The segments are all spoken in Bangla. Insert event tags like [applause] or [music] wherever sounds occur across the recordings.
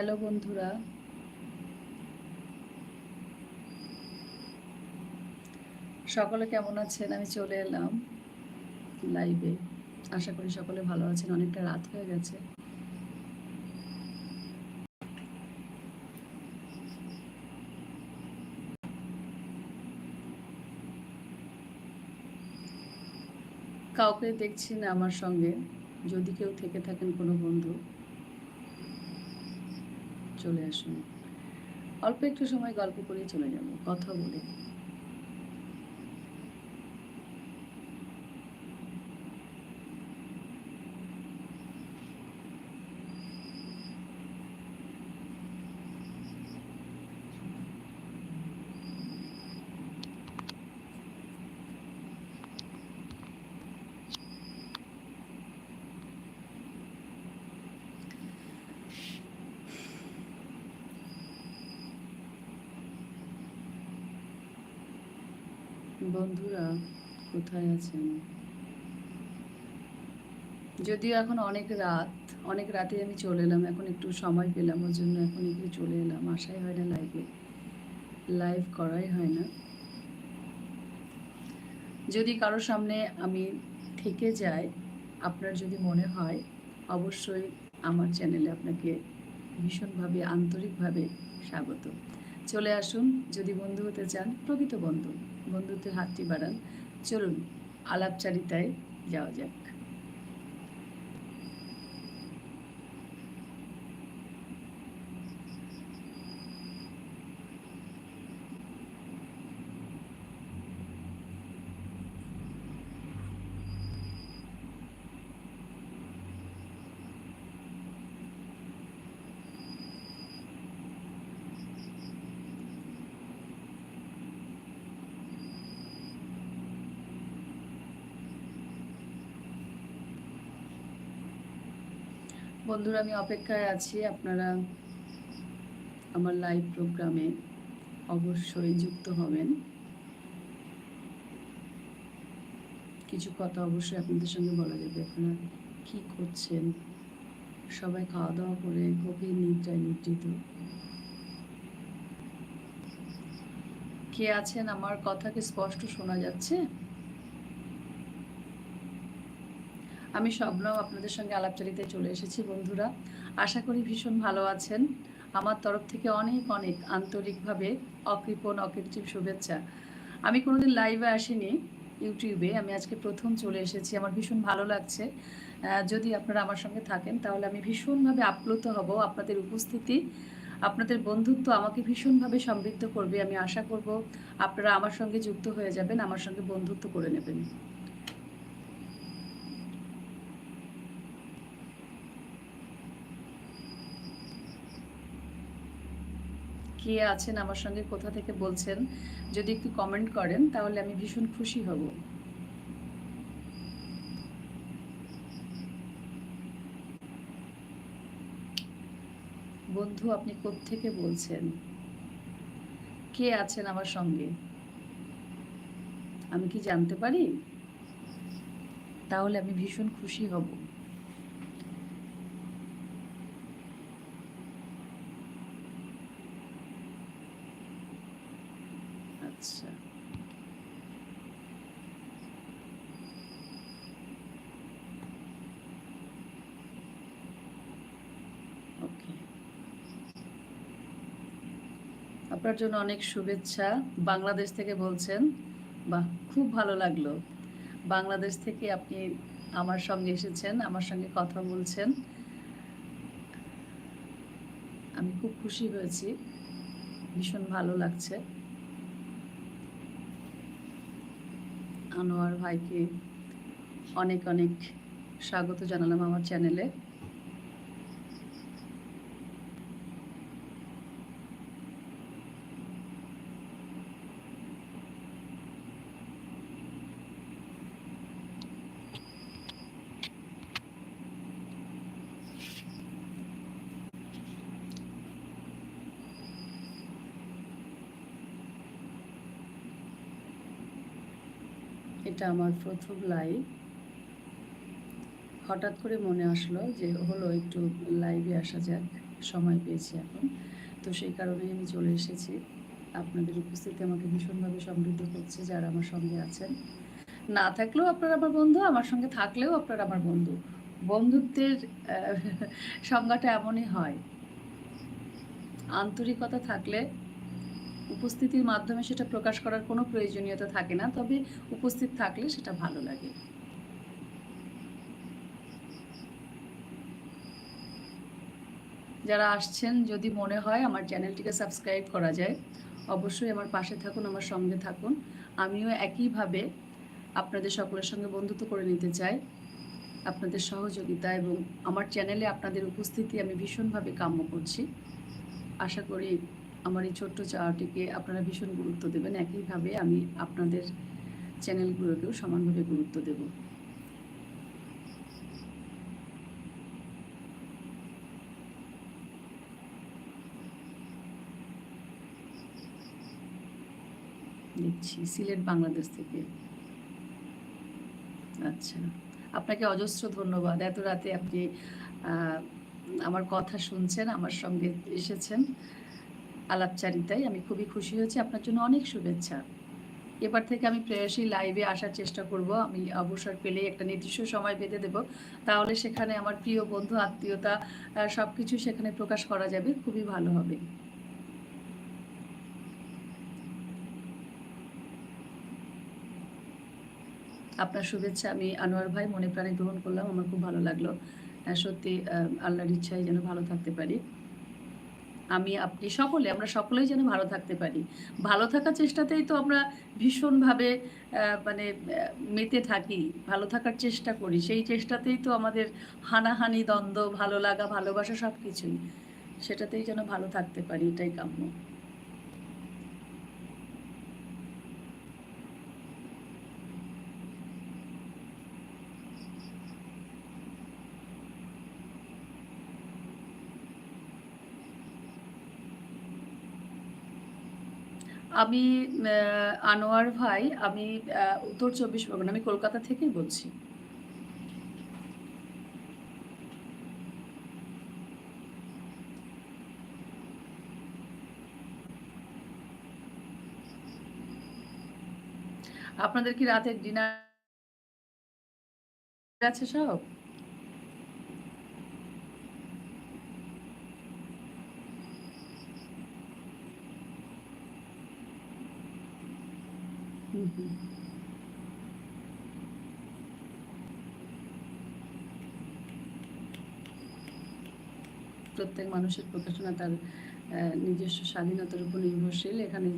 হ্যালো বন্ধুরা। সকলে কেমন আছেন? আমি চলে এলাম লাইভে আশা করি সকলে ভালো আছেন। অনেকটা রাত হয়ে গেছে। কাউকে দেখছি না আমার সঙ্গে। যদি কেউ থেকে থাকেন কোনো বন্ধু। চলে আসুন। অল্প একটু সময় গল্প করে চলে যাব কথা বলে। বন্ধুরা কোথায় আছেন? যদিও এখন অনেক রাত, অনেক রাতে আমি চলে এলাম, এখন একটু সময় পেলাম, ওর জন্য এখন একটু চলে এলাম। আসাই হয় না লাইভে লাইভ করাই হয় না। যদি কারোর সামনে আমি থেকে যাই, আপনার যদি মনে হয়, অবশ্যই আমার চ্যানেলে আপনাকে ভীষণভাবে, আন্তরিকভাবে স্বাগত। চলে আসুন, যদি বন্ধু হতে চান, প্রকৃত বন্ধু। বন্ধুত্বের হাতটি বাড়ান। চলুন আলাপচারিতায় যাওয়া যাক। বন্ধুরা, আমি অপেক্ষায় আছি। আপনারা আমার লাইভ প্রোগ্রামে অবশ্যই যুক্ত হবেন। কিছু কথা অবশ্যই আপনাদের সঙ্গে বলা যাবে। আপনারা কি করছেন? সবাই খাওয়া দাওয়া করে গভীর নিদ্রায় নিদ্রিত। কে আছেন? আমার কথা কি স্পষ্ট শোনা যাচ্ছে? আমি স্বপ্নও আপনাদের সঙ্গে আলাপচারিতায় চলে এসেছি, বন্ধুরা। আশা করি ভীষণ ভালো আছেন। আমার তরফ থেকে অনেক অনেক আন্তরিকভাবে অকৃপণ, অকৃত্রিম শুভেচ্ছা। আমি কোনোদিন লাইভে আসিনি ইউটিউবে, আমি আজকে প্রথম চলে এসেছি। আমার ভীষণ ভালো লাগছে। যদি আপনারা আমার সঙ্গে থাকেন, তাহলে আমি ভীষণভাবে আপ্লুত হব আপনাদের উপস্থিতি। আপনাদের বন্ধুত্ব আমাকে ভীষণভাবে সমৃদ্ধ করবে, আমি আশা করব। আপনারা আমার সঙ্গে যুক্ত হয়ে যাবেন, আমার সঙ্গে বন্ধুত্ব করে নেবেন। কে আছেন আমার সঙ্গে, কোথা থেকে বলছেন, যদি একটু কমেন্ট করেন, তাহলে আমি ভীষণ খুশি হব। বন্ধু, আপনি থেকে বলছেন? কে আছেন আমার সঙ্গে? আমি কি জানতে পারি? তাহলে আমি ভীষণ খুশি হব আচ্ছা ওকে আপনার জন্য অনেক শুভেচ্ছা। বাংলাদেশ থেকে বলছেন, বাহ, খুব ভালো লাগল। বাংলাদেশ থেকে আপনি আমার সঙ্গে এসেছেন, আমার সঙ্গে কথা বলছেন। আমি খুব খুশি হয়েছি। ভীষণ ভালো লাগছে। আনোয়ার ভাইকে অনেক অনেক স্বাগত জানালাম আমার চ্যানেলে। এটা আমার প্রথম লাইভ হঠাৎ করে মনে আসলো যে, হলো একটু লাইভে আসা যাক, সময় পেয়েছি এখন। তো সেই কারণেই আমি চলে এসেছি। আপনাদের উপস্থিতি আমাকে ভীষণভাবে সমৃদ্ধ করছে, যারা আমার সঙ্গে আছেন। না থাকলেও আপনারা আমার বন্ধু, আমার সঙ্গে থাকলেও আপনারা আমার বন্ধু। বন্ধুত্বের [laughs] সংজ্ঞাটা এমনই হয়। আন্তরিকতা থাকলে উপস্থিতির মাধ্যমে সেটা প্রকাশ করার কোনো প্রয়োজনীয়তা থাকে না, তবে উপস্থিত থাকলে সেটা ভালো লাগে। যারা আসছেন, যদি মনে হয় আমার চ্যানেলটিকে সাবস্ক্রাইব করা যায়, অবশ্যই আমার পাশে থাকুন, আমার সঙ্গে থাকুন। আমিও একইভাবে আপনাদের সকলের সঙ্গে বন্ধুত্ব করে নিতে চাই। আপনাদের সহযোগিতা এবং আমার চ্যানেলে আপনাদের উপস্থিতি আমি ভীষণভাবে কাম্য করছি। আশা করি আমার এই ছোট্ট চাওয়াটিকে আপনারা ভীষণ গুরুত্ব দেবেন। একইভাবে আমি আপনাদের চ্যানেলগুলোকেও সমানভাবে গুরুত্ব দেব। দেখছি, সিলেট, বাংলাদেশ থেকে। আচ্ছা আপনাকে অজস্র ধন্যবাদ। এত রাতে আপনি আমার কথা শুনছেন, আমার সঙ্গে এসেছেন। আলাপচারিতায় আমি খুবই খুশি হয়েছি। আপনার জন্য অনেক শুভেচ্ছা। এবার থেকে আমি প্রেয়সী লাইভে আসার চেষ্টা করব। আমি অবসর পেলে একটা নির্দিষ্ট সময় বেঁধে দেব। তাহলে সেখানে আমার প্রিয় বন্ধু, আত্মীয়তা সব কিছু সেখানে প্রকাশ করা যাবে। খুবই ভালো হবে। আপনার শুভেচ্ছা আমি আনোয়ার ভাই, মনে প্রাণে গ্রহণ করলাম। আমার খুব ভালো লাগল। সত্যি আল্লাহর ইচ্ছায় যেন ভালো থাকতে পারি। আমি, আপনি সকলে, আমরা সকলেই যেন ভালো থাকতে পারি। ভালো থাকার চেষ্টাতেই তো আমরা ভীষণভাবে মানে মেতে থাকি। ভালো থাকার চেষ্টা করি। সেই চেষ্টাতেই তো আমাদের হানাহানি, দ্বন্দ্ব, ভালো লাগা, ভালোবাসা সব কিছুই সেটাতেই যেন ভালো থাকতে পারি, এটাই কাম্য। আমি আনোয়ার ভাই, আমি উত্তর চব্বিশ পরগনা, আমি কলকাতা থেকেই বলছি। আপনাদের কি রাতের ডিনার আছে সব? প্রত্যেক মানুষের প্রকাশনা তার নিজস্ব স্বাধীনতার উপর নির্ভরশীল। এখানে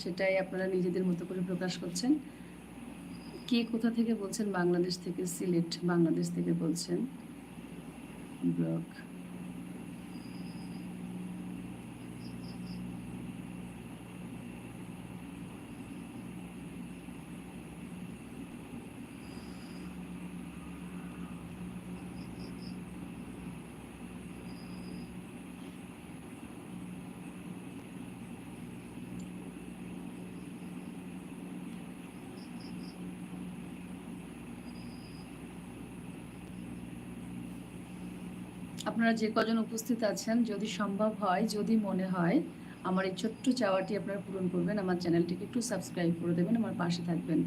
সেটাই আপনারা নিজেদের মতো করে প্রকাশ করছেন। কে কোথা থেকে বলছেন? বাংলাদেশ থেকে সিলেট, বাংলাদেশ থেকে বলছেন ব্লগ আপনারা যে কজন উপস্থিত আছেন, যদি সম্ভব হয়, যদি মনে হয়, আমার এই ছোট্ট চাওয়াটি আপনারা পূরণ করবেন, আমার চ্যানেলটিকে একটু সাবস্ক্রাইব করে দেবেন, আমার পাশে থাকবেন।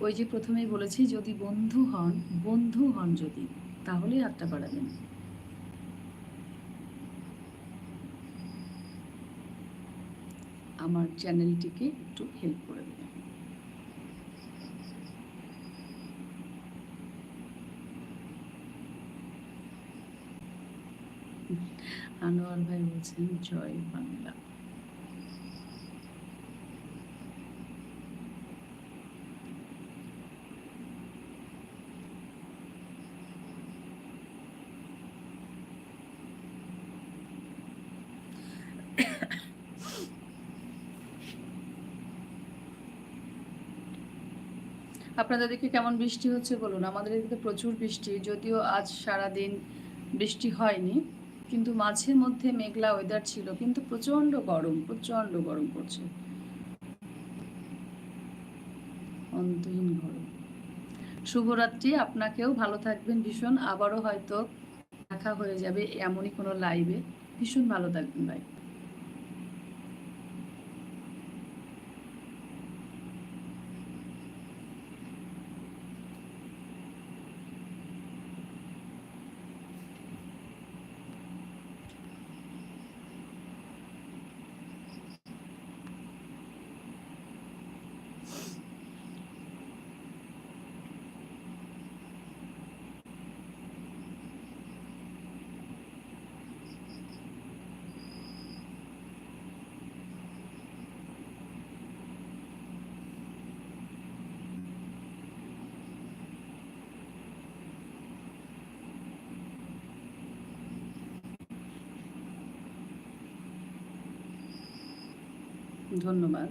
ওই যে প্রথমেই বলেছি, যদি বন্ধু হন বন্ধু হন যদি, তাহলেই হাতটা বাড়াবেন। আমার চ্যানেলটিকে একটু হেল্প করে দেবেন। আনোয়ার ভাই বলছেন, জয় বাংলা। আপনাদের দিকে কেমন বৃষ্টি হচ্ছে বলুন? আমাদের এদিকে প্রচুর বৃষ্টি, যদিও আজ সারা দিন বৃষ্টি হয়নি। কিন্তু মাঝে মধ্যে মেঘলা ওয়েদার ছিল, কিন্তু প্রচণ্ড গরম প্রচণ্ড গরম পড়ছে। অন্তহীন গরম। শুভরাত্রি, আপনাকেও ভালো থাকবেন ভীষণ। আবারও হয়তো দেখা হয়ে যাবে এমনই কোনো লাইভে ভীষণ ভালো থাকবেন ভাই ধন্যবাদ।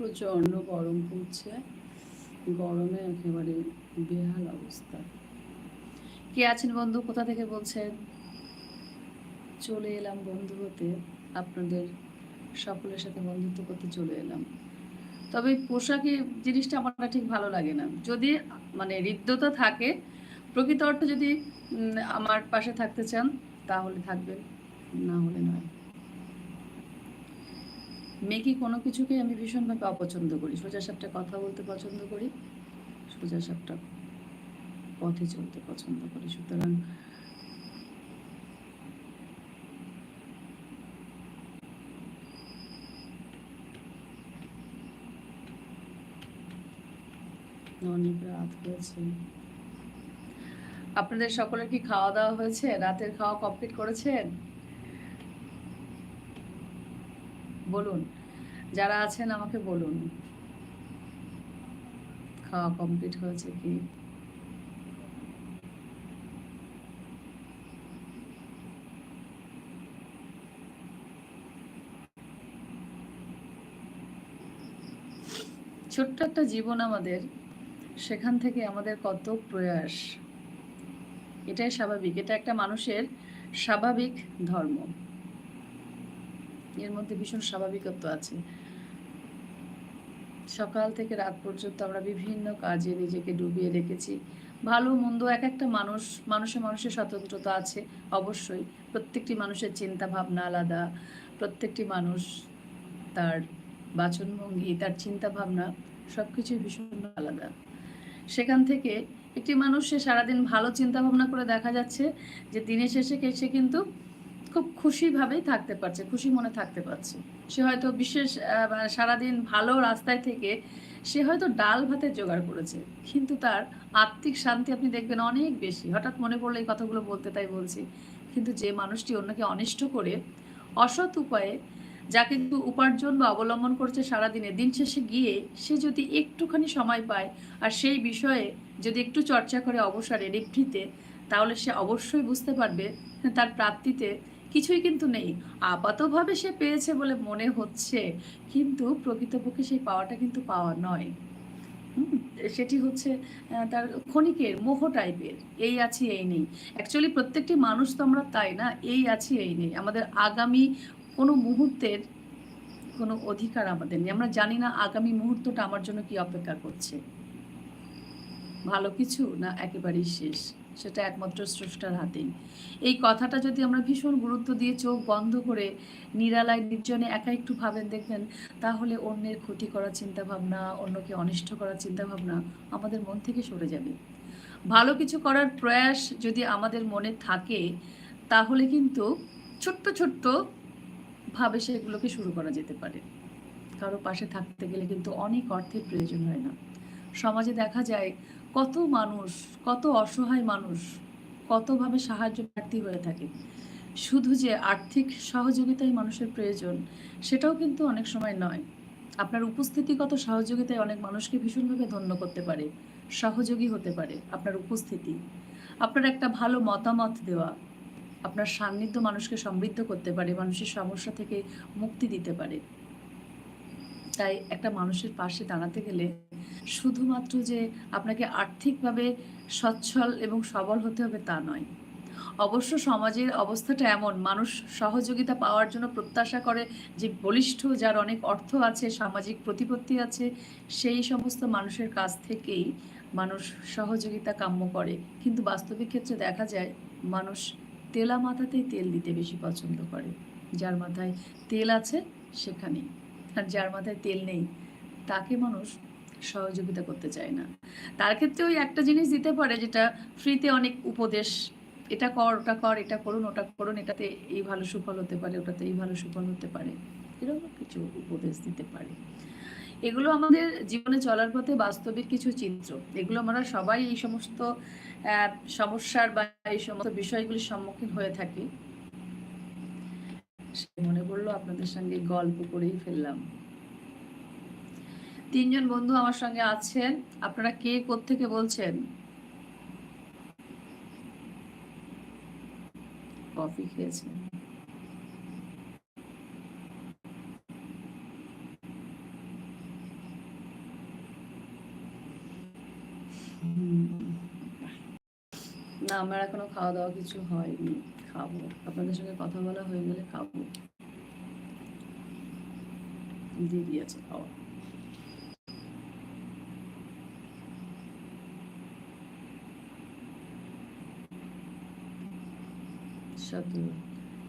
প্রচণ্ড গরম পড়ছে গরমে একেবারে বেহাল অবস্থা। কে আছেন বন্ধু? কোথা থেকে বলছেন? চলে এলাম বন্ধু হতে। আপনাদের সকলের সাথে বন্ধুত্ব করতে চলে এলাম। তবে পোশাকে জিনিসটা আমার ঠিক ভালো লাগে না। যদি মানে হৃদ্যতা থাকে, প্রকৃত অর্থে যদি আমার পাশে থাকতে চান, তাহলে থাকবেন, না হলে নয়। মেকি কোনো কিছুকে আমি ভীষণভাবে অপছন্দ করি? সোজা সাপটা কথা বলতে পছন্দ করি, সোজা সাপটা পথে চলতে পছন্দ করি। সুতরাং অনেক রাত হয়েছে। আপনাদের সকলের কি খাওয়া দাওয়া হয়েছে? রাতের খাওয়া কমপ্লিট করেছেন? বলুন, যারা আছেন আমাকে বলুন। খাওয়া কমপ্লিট হয়েছে কি? ছোট্ট একটা জীবন আমাদের, সেখান থেকে আমাদের কত প্রয়াস। এটাই স্বাভাবিক, এটা একটা মানুষের স্বাভাবিক ধর্ম। এর মধ্যে ভীষণ স্বাভাবিকত্ব আছে। সকাল থেকে রাত পর্যন্ত আমরা বিভিন্ন কাজে নিজেকে ডুবিয়ে রেখেছি। ভালো, মন্দ এক একটা মানুষ, মানুষে মানুষের স্বতন্ত্রতা আছে, অবশ্যই। প্রত্যেকটি মানুষের চিন্তা ভাবনা আলাদা। প্রত্যেকটি মানুষ তার বাচনভঙ্গি, তার চিন্তা ভাবনা সব কিছুই ভীষণ আলাদা। সেখান থেকে একটি মানুষ সে সারাদিন ভালো চিন্তা ভাবনা করে দেখা যাচ্ছে যে দিনের শেষে সে কিন্তু খুব খুশিভাবেই থাকতে পারছে, খুশি মনে থাকতে পারছে। সে হয়তো বিশেষ মানে সারাদিন ভালো রাস্তায় থেকে সে হয়তো ডাল ভাতের জোগাড় করেছে, কিন্তু তার আত্মিক শান্তি আপনি দেখবেন অনেক বেশি। হঠাৎ মনে পড়লে এই কথাগুলো বলতে তাই বলছি। কিন্তু যে মানুষটি অন্যকে অনিষ্ট করে অসৎ উপায়ে যা কিন্তু উপার্জন বা অবলম্বন করছে সারাদিনে, দিন শেষে গিয়ে সে যদি একটুখানি সময় পায় আর সেই বিষয়ে যদি একটু চর্চা করে অবসরে নিভৃতে তাহলে সে অবশ্যই বুঝতে পারবে তার প্রাপ্তিতে কিছুই কিন্তু নেই। আপাতভাবে সে পেয়েছে বলে মনে হচ্ছে, কিন্তু প্রকৃতপক্ষে সেই পাওয়াটা কিন্তু পাওয়া নয়। সেটি হচ্ছে তার ক্ষণিকের, মোহ টাইপের, এই আছি, এই নেই। অ্যাকচুয়ালি প্রত্যেকটি মানুষ তো আমরা তাই না? এই আছি, এই নেই। আমাদের আগামী কোনো মুহূর্তের কোনো অধিকার আমাদের নেই। আমরা জানি না আগামী মুহূর্তটা আমার জন্য কি অপেক্ষা করছে। ভালো কিছু না একেবারেই শেষ? সেটা একমাত্র স্রষ্টার হাতেই। এই কথাটা যদি আমরা ভীষণ গুরুত্ব দিয়ে চোখ বন্ধ করে নিরালায় নির্জনে একা একটু ভাবেন, দেখবেন তাহলে অন্যের ক্ষতি করার চিন্তা ভাবনা অন্যকে অনিষ্ট করার চিন্তা ভাবনা আমাদের মন থেকে সরে যাবে। ভালো কিছু করার প্রয়াস যদি আমাদের মনে থাকে, তাহলে কিন্তু ছোট্ট ছোট্ট ভাবে সেগুলোকে শুরু করা যেতে পারে। কারও পাশে থাকতে গেলে কিন্তু অনেক অর্থের প্রয়োজন হয় না। সমাজে দেখা যায় কত মানুষ, কত অসহায় মানুষ, কতভাবে সাহায্য প্রার্থী হয়ে থাকে। শুধু যে আর্থিক সহযোগিতাই মানুষের প্রয়োজন, সেটাও কিন্তু অনেক সময় নয়। আপনার উপস্থিতিগত সহযোগিতায় অনেক মানুষকে ভীষণভাবে ধন্য করতে পারে, সহযোগী হতে পারে আপনার উপস্থিতি। আপনার একটা ভালো মতামত দেওয়া, আপনার সান্নিধ্য মানুষকে সমৃদ্ধ করতে পারে, মানুষের সমস্যা থেকে মুক্তি দিতে পারে। তাই একটা মানুষের পাশে দাঁড়াতে গেলে শুধুমাত্র যে আপনাকে আর্থিকভাবে সচ্ছল এবং সবল হতে হবে তা নয়। অবশ্য সমাজের অবস্থাটা এমন, মানুষ সহযোগিতা পাওয়ার জন্য প্রত্যাশা করে যে বলিষ্ঠ যার অনেক অর্থ আছে, সামাজিক প্রতিপত্তি আছে, সেই সমস্ত মানুষের কাছ থেকেই মানুষ সহযোগিতা কাম্য করে। কিন্তু বাস্তবিক ক্ষেত্রে দেখা যায়, মানুষ তেলা মাথাতেই তেল দিতে বেশি পছন্দ করে। যার মাথায় তেল আছে, সেখানেই। আর যার মাথায় তেল নেই, তাকে মানুষ সহযোগিতা করতে চায় না। তার ক্ষেত্রে ওই একটা জিনিস দিতে পারে যেটা ফ্রিতে অনেক উপদেশ, এটা কর, ওটা কর, এটা করুন, ওটা করুন, এটাতে এই ভালো সুফল হতে পারে, ওটাতে এই ভালো সুফল হতে পারে, এরকম কিছু উপদেশ দিতে পারে। এগুলো আমাদের জীবনে চলার পথে বাস্তবিক কিছু চিত্র। এগুলো আমরা সবাই এই সমস্ত সমস্যার বা এই সমস্ত বিষয়গুলির সম্মুখীন হয়ে থাকি। মনে পড়ল আপনাদের সঙ্গে গল্প করেই ফেললাম। তিনজন বন্ধু আমার সঙ্গে আছেন। আপনারা কে থেকে বলছেন? কফি খেয়েছেন। না আমার এখনও খাওয়া দাওয়া কিছু হয়নি। খাব। আপনাদের সঙ্গে কথা বলা হয়ে গেলে খাব। দেরি আছে খাওয়া।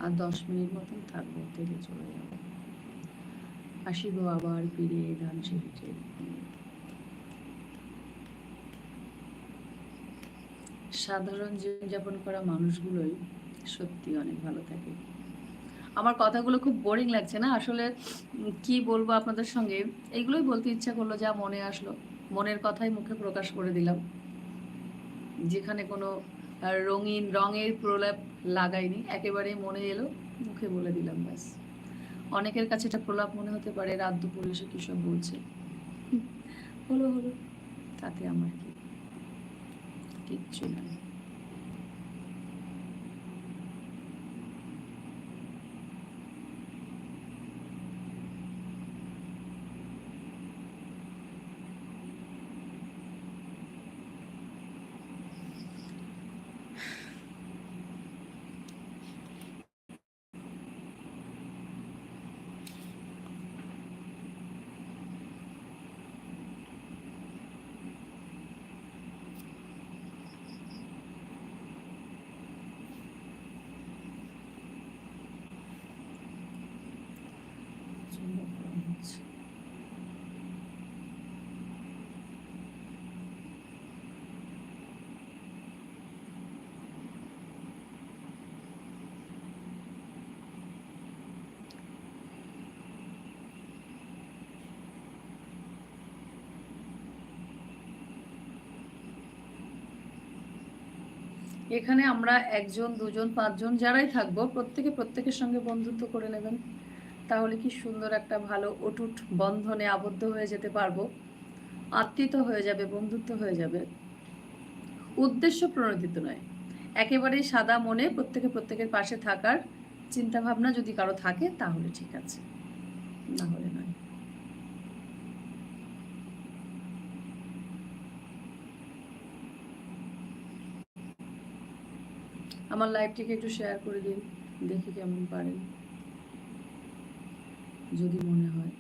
আর দশ মিনিট মতন থাকব, তেলে চলে যাব। আসিব আবার ফিরে ধান সেরিটে সাধারণ জীবনযাপন করা মানুষগুলোই সত্যি অনেক ভালো থাকে। আমার কথাগুলো খুব বোরিং লাগছে না? আসলে কি বলব আপনাদের সঙ্গে? এইগুলোই বলতে ইচ্ছা করল, যা মনে আসলো। মনের কথাই মুখে প্রকাশ করে দিলাম। যেখানে কোনো রঙিন রঙের প্রলাপ লাগাইনি, একেবারেই মনে এলো, মুখে বলে দিলাম, ব্যাস। অনেকের কাছে এটা প্রলাপ মনে হতে পারে, রাত দুপুর এসে কী সব বলছে। হলো হলো। তাতে আমার কি? কিচ্ছু না এখানে আমরা একজন দুজন পাঁচজন যারাই থাকব প্রত্যেকে প্রত্যেকের সঙ্গে বন্ধুত্ব করে নেবেন। তাহলে কি সুন্দর একটা ভালো অটুট বন্ধনে আবদ্ধ হয়ে যেতে পারব? আত্মীয়তা হয়ে যাবে, বন্ধুত্ব হয়ে যাবে। উদ্দেশ্য প্রণোদিত নয়। একেবারেই সাদা মনে প্রত্যেকে প্রত্যেকের পাশে থাকার চিন্তা ভাবনা যদি কারও থাকে, তাহলে ঠিক আছে। না হলে নয়। আমার লাইভটিকে একটু শেয়ার করে দিন, দেখি কেমন পারেন। যদি মনে হয়।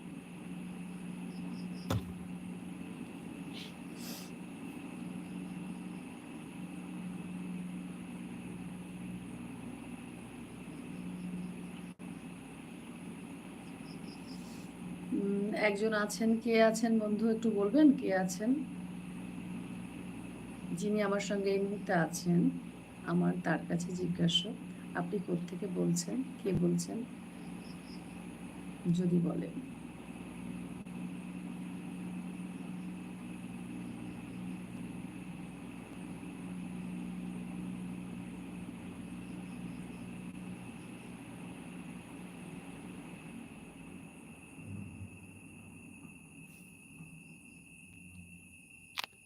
একজন আছেন, কে আছেন বন্ধু, একটু বলবেন কে আছেন? যিনি আমার সঙ্গে এই মুহূর্তে আছেন, আমার তার কাছে জিজ্ঞাসা। আপনি কোত্থেকে বলছেন? কে বলছেন? যদি বলে।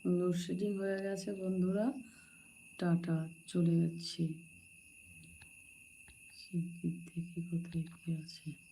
লোডশেডিং হয়ে গেছে বন্ধুরা। টাটা চলে যাচ্ছি। থেকে কোথায় কি আছে।